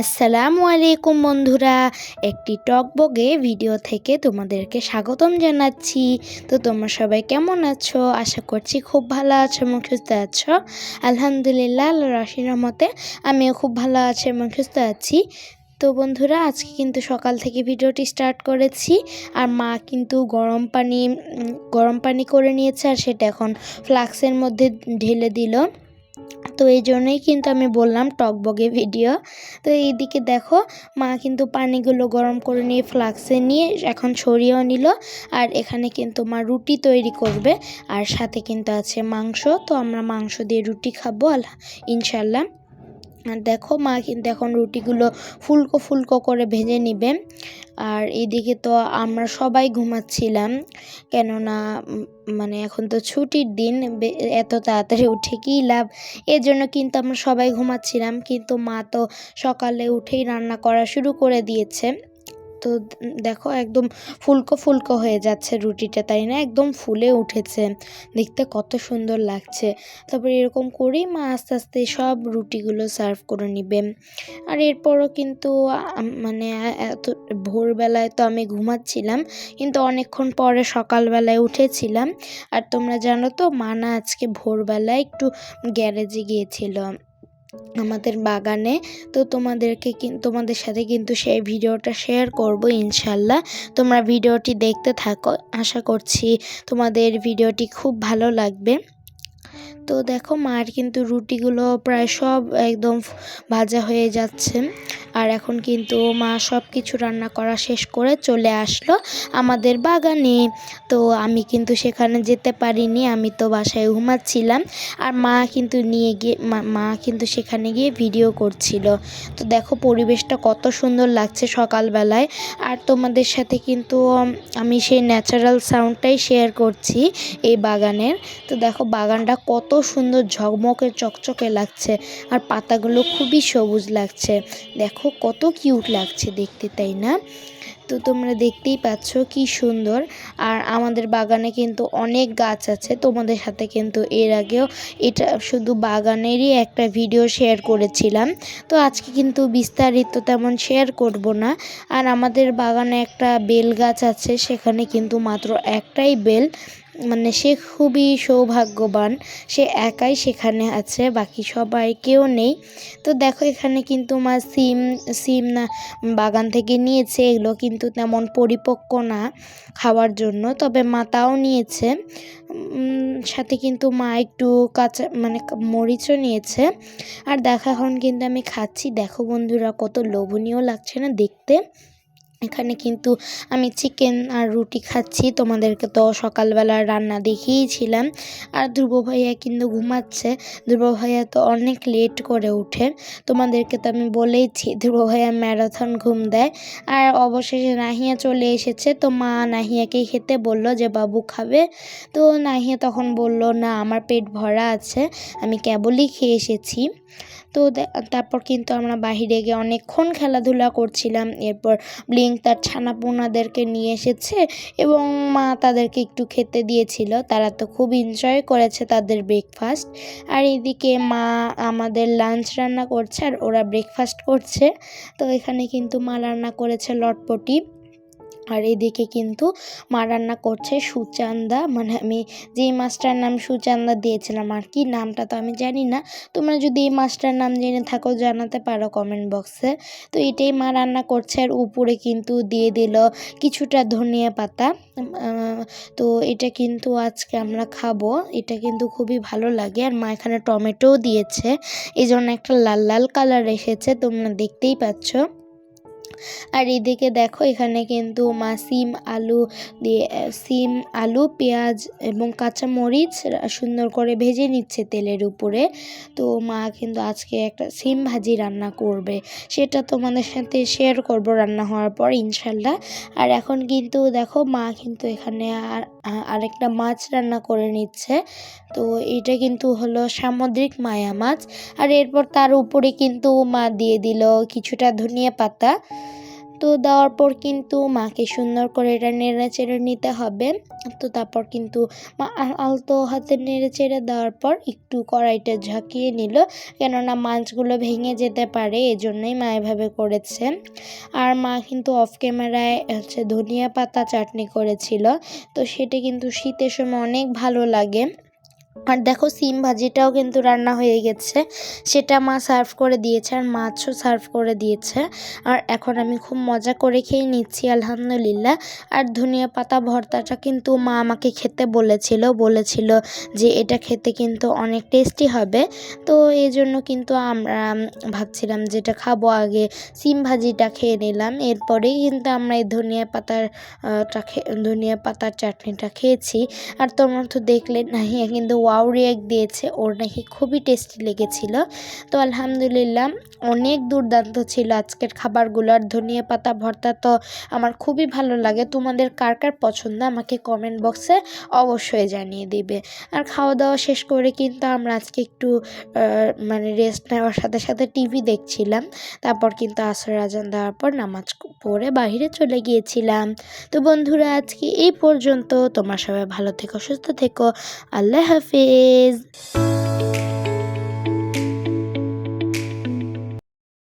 আসসালামু আলাইকুম বন্ধুরা, একটি টকবগে ভিডিও থেকে তোমাদেরকে স্বাগতম জানাচ্ছি। তো তোমরা সবাই কেমন আছো? আশা করছি খুব ভালো আছো এবং সুস্থ আছো। আলহামদুলিল্লাহ আল্লাহ রাশির রহমতে আমিও খুব ভালো আছি এবং সুস্থ আছি। তো বন্ধুরা, আজকে কিন্তু সকাল থেকে ভিডিওটি স্টার্ট করেছি। আর মা কিন্তু গরম পানি গরম পানি করে নিয়েছে আর সেটা এখন ফ্লাক্সের মধ্যে ঢেলে দিল। তো এই জন্যই কিন্তু আমি বললাম টকবগে ভিডিও। তো এইদিকে দেখো, মা কিন্তু পানিগুলো গরম করে নিয়ে ফ্লাক্সে নিয়ে এখন ছড়িয়েও নিল। আর এখানে কিন্তু মা রুটি তৈরি করবে। আর সাথে কিন্তু আছে মাংস। তো আমরা মাংস দিয়ে রুটি খাব, আল্লাহ ইনশাল্লাহ আর দেখো মা কিন্তু এখন রুটিগুলো ফুলকো ফুলকো করে ভেজে নিবে। আর এদিকে তো আমরা সবাই ঘুমাচ্ছিলাম, কেননা মানে এখন তো ছুটির দিন এত তাড়াতাড়ি উঠে কী লাভ? এর জন্য কিন্তু আমরা সবাই ঘুমাচ্ছিলাম, কিন্তু মা তো সকালে উঠেই রান্না করা শুরু করে দিয়েছে। তো দেখো একদম ফুলকো ফুলকো হয়ে যাচ্ছে রুটিটা, তাই না? একদম ফুলে উঠেছে। দেখতে কত সুন্দর লাগছে। তারপরে এরকম করেই মা আস্তে আস্তে সব রুটিগুলো সার্ভ করে নিবে। আর এরপরও কিন্তু মানে এত, ভোরবেলায় তো আমি ঘুমাচ্ছিলাম, কিন্তু অনেকক্ষণ পরে সকালবেলায় উঠেছিলাম। আর তোমরা জানো তো, মা না আজকে ভোরবেলায় একটু গ্যারেজে গিয়েছিল। আমাদের বাগানে, তো তোমাদেরকে তোমাদের সাথে কিন্তু সেই ভিডিওটা শেয়ার করব ইনশাল্লাহ। তোমরা ভিডিওটি দেখতে থাকো, আশা করছি তোমাদের ভিডিওটি খুব ভালো লাগবে। তো দেখো মার কিন্তু রুটিগুলো প্রায় সব একদম ভাজা হয়ে যাচ্ছে। আর এখন কিন্তু মা সব কিছু রান্না করা শেষ করে চলে আসলো আমাদের বাগানে। তো আমি কিন্তু সেখানে যেতে পারিনি, আমি তো বাসায় ঘুমাচ্ছিলাম। আর মা কিন্তু নিয়ে গিয়ে, মা- কিন্তু সেখানে গিয়ে ভিডিও করছিল। তো দেখো পরিবেশটা কত সুন্দর লাগছে সকালবেলায়। আর তোমাদের সাথে কিন্তু আমি সেই ন্যাচারাল সাউন্ডটাই শেয়ার করছি এই বাগানের। তো দেখো বাগানটা কত সুন্দর ঝকমকে, চকচকে লাগছে আর পাতাগুলো খুবই সবুজ লাগছে। দেখো কত কিউট লাগছে দেখতে, তাই না? তো তোমরা দেখতেই পাচ্ছ কি সুন্দর। আর আমাদের বাগানে কিন্তু অনেক গাছ আছে, তোমাদের সাথে কিন্তু এর আগেও এটা শুধু বাগানেরই একটা ভিডিও শেয়ার করেছিলাম। তো আজকে কিন্তু বিস্তারিত তেমন শেয়ার করব না। আর আমাদের বাগানে একটা বেল গাছ আছে, সেখানে কিন্তু মাত্র একটাই বেল। মানে সে খুবই সৌভাগ্যবান, সে একাই সেখানে আছে, বাকি সবাই কেউ নেই। তো দেখো এখানে কিন্তু মা সিম সিম না, বাগান থেকে নিয়েছে, এগুলো কিন্তু তেমন পরিপক্ক না খাওয়ার জন্য। তবে মা তাও নিয়েছে সাথে কিন্তু মা একটু কাঁচা মানে মরিচও নিয়েছে। আর দেখা এখন কিন্তু আমি খাচ্ছি। দেখো বন্ধুরা, কত লোভনীয় লাগছে না দেখতে। এখানে কিন্তু আমি চিকেন আর রুটি খাচ্ছি। তোমাদেরকে তো সকালবেলা রান্না দেখিয়েছিলাম আর ধ্রুব ভাইয়া কিন্তু ঘুমাচ্ছে। ধ্রুব ভাইয়া তো অনেক লেট করে ওঠে। তোমাদেরকে তো আমি বলেইছি, ধ্রুব ভাইয়া ম্যারাথন ঘুম দেয়। আর অবশেষে নাহিয়া চলে এসেছে। তো মা নাহিয়াকেই খেতে বলল যে, বাবু খাবে? তো নাহিয়া তখন বলল, না, আমার পেট ভরা আছে। আমি কেবলই খেয়ে এসেছি। তো তারপর কিন্তু আমরা বাহিরে গিয়ে অনেকক্ষণ খেলাধুলা করছিলাম। এরপর ব্লিঙ্ক তার ছানা পোনাদেরকে নিয়ে এসেছে এবং মা তাদেরকে একটু খেতে দিয়েছিল। তারা তো খুব এনজয় করেছে তাদের ব্রেকফাস্ট আর এদিকে মা আমাদের লাঞ্চ রান্না করছে আর ওরা ব্রেকফাস্ট করছে। তো এখানে কিন্তু মা রান্না করেছে লটপটি। আর এদিকে কিন্তু মা রান্না করছে সুচান্দা। মানে আমি যেই মাছটার নাম সুচান্দা দিয়েছিলাম আর কি, নামটা তো আমি জানি না। তোমরা যদি এই মাছটার নাম জেনে থাকো, জানাতে পারো কমেন্ট বক্সে তো এটাই মা রান্না করছে আর উপরে কিন্তু দিয়ে দিল কিছুটা ধনিয়া পাতা। তো এটা কিন্তু আজকে আমরা খাব। এটা কিন্তু খুবই ভালো লাগে আর মা এখানে টমেটোও দিয়েছে। এই জন্য একটা লাল লাল কালার এসেছে, তোমরা দেখতেই পাচ্ছ। আর এদিকে দেখো এখানে কিন্তু মা সিম, আলু দিয়ে সিম, আলু, পেঁয়াজ এবং কাঁচা মরিচ সুন্দর করে ভেজে নিচ্ছে তেলের উপরে। তো মা কিন্তু আজকে একটা সিম ভাজি রান্না করবে। সেটা তোমাদের সাথে শেয়ার করব রান্না হওয়ার পর ইনশাল্লাহ। আর এখন কিন্তু দেখো মা কিন্তু এখানে আর আরেকটা মাছ রান্না করে নিচ্ছে। তো এটা কিন্তু হলো সামুদ্রিক মায়া মাছ। আর এরপর তার উপরে কিন্তু মা দিয়ে দিল কিছুটা ধনিয়া পাতা। তো দেওয়ার পর কিন্তু মাকে সুন্দর করে এটা নেড়ে চেড়ে নিতে হবে। তো তারপর কিন্তু মা আলতো হাতে নেড়ে চেড়ে দেওয়ার পর একটু কড়াইটা ঝাঁকিয়ে নিল, কেননা মাছগুলো ভেঙে যেতে পারে, এজন্যই মা এভাবে করেছে। আর মা কিন্তু অফ ক্যামেরায় হচ্ছে ধনিয়া পাতা চাটনি করেছিল, তো সেটা কিন্তু শীতের সময় অনেক ভালো লাগে। আর দেখো সিম ভাজিটাও কিন্তু রান্না হয়ে গেছে। সেটা মা সার্ভ করে দিয়েছে আর মাছও সার্ভ করে দিয়েছে। আর এখন আমি খুব মজা করে খেয়ে নিচ্ছি, আলহামদুলিল্লাহ। আর ধনিয়া পাতা ভর্তাটা কিন্তু মা আমাকে খেতে বলেছিল বলেছিল যে এটা খেতে কিন্তু অনেক টেস্টি হবে। তো এই জন্য কিন্তু আমরা ভাবছিলাম যেটা খাব আগে। সিম ভাজিটা খেয়ে নিলাম, এরপরেই কিন্তু আমরা এই ধনিয়া পাতার টা ধনিয়া পাতার চাটনিটা খেয়েছি। আর তোমরা তো দেখলে, নাহিয়া কিন্তু ওয়াও রিয়াক্ট দিয়েছে, ওর নাকি খুবই টেস্টি লেগেছিল। তো আলহামদুলিল্লাহ, অনেক দুর্দান্ত ছিল আজকের খাবারগুলো। আর ধনিয়া পাতা ভর্তা তো আমার খুবই ভালো লাগে। তোমাদের কার কার পছন্দ আমাকে কমেন্ট বক্সে অবশ্যই জানিয়ে দিবে। আর খাওয়া দাওয়া শেষ করে কিন্তু আমরা আজকে একটু মানে রেস্ট নেওয়ার সাথে সাথে টিভি দেখছিলাম। তারপর কিন্তু আসর আজান দেওয়ার পর নামাজ পড়ে বাইরে চলে গিয়েছিলাম। তো বন্ধুরা, আজকে এই পর্যন্ত। তোমার সবাই ভালো থেকো, সুস্থ থেকো। আল্লাহ হাফিজ